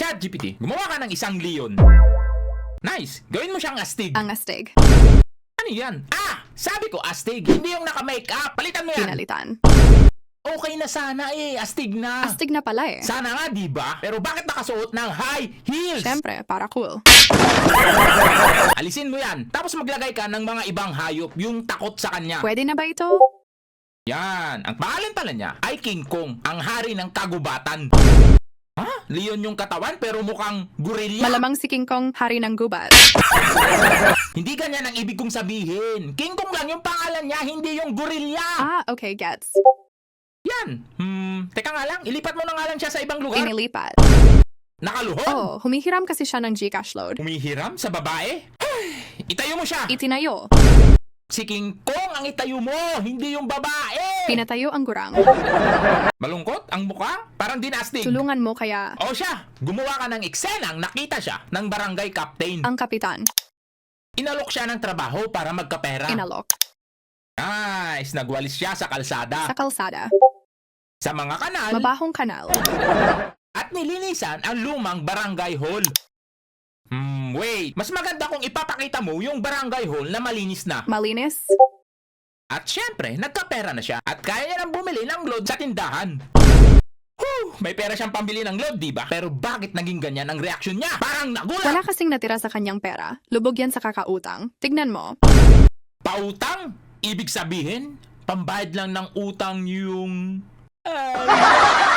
ChatGPT, gumawa ka ng isang leon. Nice! Gawin mo siyang astig. Ang astig. Ano yan? Ah! Sabi ko astig, hindi yung naka-makeup. Palitan mo yan. Pinalitan. Okay na sana eh, astig na. Astig na pala eh. Sana nga, di ba? Pero bakit nakasuot ng high heels? Siyempre, para cool. Alisin mo yan. Tapos maglagay ka ng mga ibang hayop yung takot sa kanya. Pwede na ba ito? Yan. Ang pangalan pala niya ay King Kong, ang hari ng kagubatan. Leon yung katawan pero mukhang gorilla. Malamang si King Kong, hari ng gubat. Hindi ganyan ang ibig kong sabihin. King Kong lang yung pangalan niya, hindi yung gorilla. Ah, okay, gets. Yan. Hmm, teka nga lang, ilipat mo na nga lang siya sa ibang lugar. Inilipat. Nakaluhod. Oh, humihiram kasi siya ng Gcash load. Umihiram sa babae? Ay, Itayo mo siya. Itinayo. si King Kong ang itayo mo, hindi yung babae. Pinatayo ang gurang. Malungkot ang mukha? Parang dinastig. Tulungan mo kaya O siya, gumawa ka ng eksenang nakita siya ng barangay captain. ang kapitan. Inalok siya ng trabaho para magkapera. Inalok. Nice, nagwalis siya sa kalsada, Sa kalsada. sa mga kanal, Mabahong kanal. at nilinisan ang lumang barangay hall. Hmm, wait. Mas maganda kung ipapakita mo yung barangay hall na malinis na. Malinis. At syempre, nagkapera na siya at kaya niya nang bumili ng load sa tindahan. Whew, may pera siyang pambili ng load, di ba? Pero bakit naging ganyan ang reaksyon niya? Parang nagulat! Wala kasing natira sa kanyang pera. Lubog yan sa kakautang. Tignan mo. Pautang? Ibig sabihin, pambayad lang ng utang yung... Ay.